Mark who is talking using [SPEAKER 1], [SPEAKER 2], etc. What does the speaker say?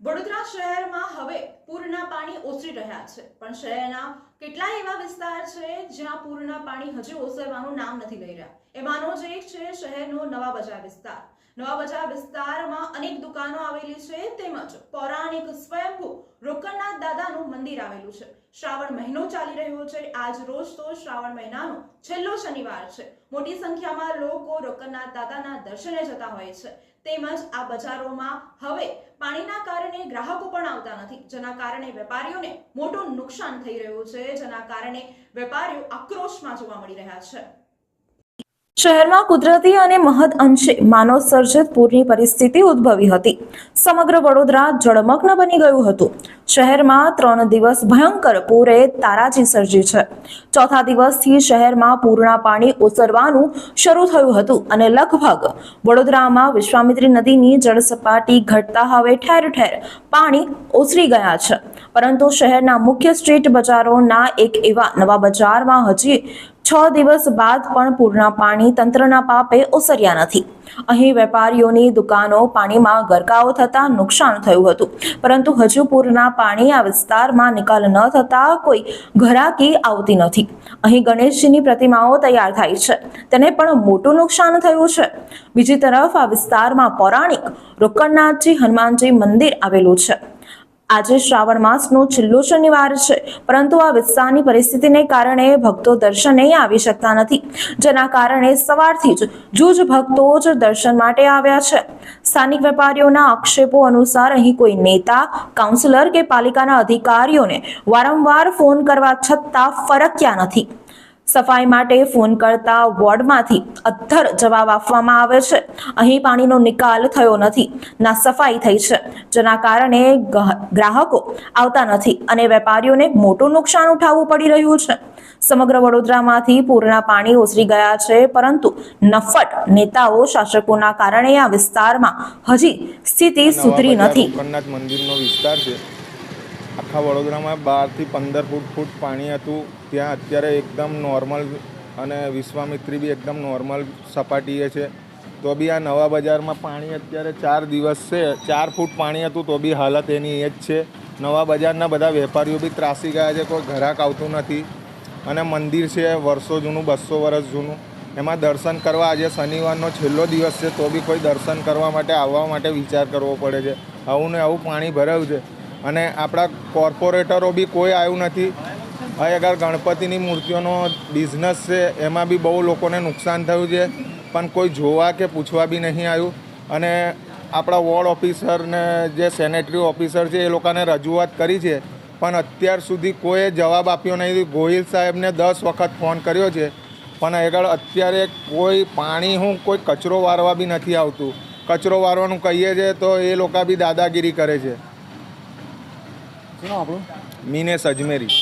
[SPEAKER 1] વડોદરા શહેરમાં હવે પૂરના પાણી ઓસરી રહ્યા છે, પણ શહેરના કેટલા એવા વિસ્તાર છે જ્યાં પૂરના પાણી હજુ ઓસરવાનું નામ નથી લઈ રહ્યા. એમાંનો જ એક છે, શહેરનો નવા બજાર વિસ્તાર. નવા બજાર વિસ્તારમાં અનેક દુકાનો આવેલી છે, તેમજ પૌરાણિક સ્વયંભૂ દાદાનું મંદિર આવેલું છે. શ્રાવણ મહિનો ચાલી રહ્યો છે. આજ રોજ તો શ્રાવણ મહિનાનો છેલ્લો શનિવાર છે. મોટી સંખ્યામાં લોકો રોકડનાથ દાદાના દર્શને જતા હોય છે. તેમજ આ બજારોમાં હવે પાણીના કારણે ગ્રાહકો પણ આવતા નથી, જેના કારણે વેપારીઓને મોટું નુકસાન થઈ રહ્યું છે, જેના કારણે વેપારીઓ આક્રોશમાં જોવા મળી રહ્યા છે. શહેરમાં કુદરતી અને મહદ અંશે માનવ સર્જિત પૂરની પરિસ્થિતિ ઉદ્ભવી હતી. સમગ્ર વડોદરા જળમગ્ન બની ગયું હતું. શહેરમાં ત્રણ દિવસ ભયંકર પૂરે તારાજી સર્જી છે. ચોથા દિવસથી શહેરમાં પૂરના પાણી ઓસરવાનું શરૂ થયું હતું અને લગભગ વડોદરામાં વિશ્વામિત્રી નદીની જળ સપાટી ઘટતા હવે ઠેર ઠેર પાણી ઓસરી ગયા છે. પરંતુ શહેરના મુખ્ય સ્ટ્રીટ બજારોના એક એવા નવા બજારમાં હજી છ દિવસ બાદ પણ પૂરના પાણી તંત્રના પાપે ઓસર્યા નથી. અહીં વેપારીઓની દુકાનો પાણીમાં ગરકાવ થતાં નુકસાન થયું હતું. પરંતુ હજુ પૂરના પાણી આ વિસ્તારમાં નિકાલ ન થતા કોઈ ઘરાકી આવતી નથી. અહીં ગણેશજીની પ્રતિમાઓ તૈયાર થાય છે. તેને પણ મોટું નુકસાન થયું છે. બીજી તરફ આ વિસ્તારમાં પૌરાણિક રોકણનાથજી હનુમાનજી મંદિર આવેલું છે. આજે શ્રાવણ માસનો છેલ્લો શનિવાર છે, પરંતુ આ વિસ્તારની પરિસ્થિતિને કારણે ભક્તો દર્શને આવી શકતા નથી, જેના કારણે સવારથી જ જૂજ ભક્તો જ દર્શન માટે આવ્યા છે. સ્થાનિક વેપારીઓના આક્ષેપો અનુસાર અહીં કોઈ નેતા, કાઉન્સિલર કે પાલિકાના અધિકારીઓને વારંવાર ફોન કરવા છતાં ફરક્યા નથી. સફાઈ માટે ફોન કરતા વોર્ડમાંથી અધ્ધર જવાબ આપવામાં આવે છે. અહીં પાણીનો નિકાલ થયો નથી. ના સફાઈ થઈ છે. જેના કારણે ગ્રાહકો આવતા નથી અને વેપારીઓને મોટું નુકસાન ઉઠાવવું પડી રહ્યું છે. સમગ્ર વડોદરામાંથી પૂરના પાણી ઓસરી ગયા છે પરંતુ નફટ નેતાઓ શાસકોના કારણે આ વિસ્તારમાં હજી સ્થિતિ સુધરી નથી.
[SPEAKER 2] મંદિરનો વિસ્તાર છે. આખા વડોદરામાં બારથી પંદર ફૂટ ફૂટ પાણી હતું. ત્યાં અત્યારે એકદમ નોર્મલ અને વિશ્વામિત્રી બી એકદમ નોર્મલ સપાટીએ છે. તો બી આ નવા બજારમાં પાણી અત્યારે ચાર દિવસ છે. ચાર ફૂટ પાણી હતું તો બી હાલત એની એ જ છે. નવા બજારના બધા વેપારીઓ બી ત્રાસી ગયા છે. કોઈ ઘરાક આવતું નથી. અને મંદિર છે વર્ષો જૂનું, બસો વર્ષ જૂનું. એમાં દર્શન કરવા આજે શનિવારનો છેલ્લો દિવસ છે. તો બી કોઈ દર્શન કરવા માટે, આવવા માટે વિચાર કરવો પડે છે. આવું ને આવું પાણી ભરાયું છે. અને આપણા કોર્પોરેટરો બી કોઈ આવ્યું નથી. હવે અગર ગણપતિની મૂર્તિઓનો બિઝનેસ છે, એમાં બી બહુ લોકોને નુકસાન થયું છે, પણ કોઈ જોવા કે પૂછવા બી નહીં આવ્યું. અને આપણા વોર્ડ ઓફિસરને જે સેનેટરી ઓફિસર છે, એ લોકોને રજૂઆત કરી છે, પણ અત્યાર સુધી કોઈએ જવાબ આપ્યો નહીં. ગોહિલ સાહેબને દસ વખત ફોન કર્યો છે, પણ આગળ અત્યારે કોઈ પાણી હું કોઈ કચરો વારવા બી નથી આવતું. કચરો વારવાનું કહીએ છે તો એ લોકો બી દાદાગીરી કરે છે.
[SPEAKER 3] શું નામ આપણું
[SPEAKER 2] મિનેશ અજમેરી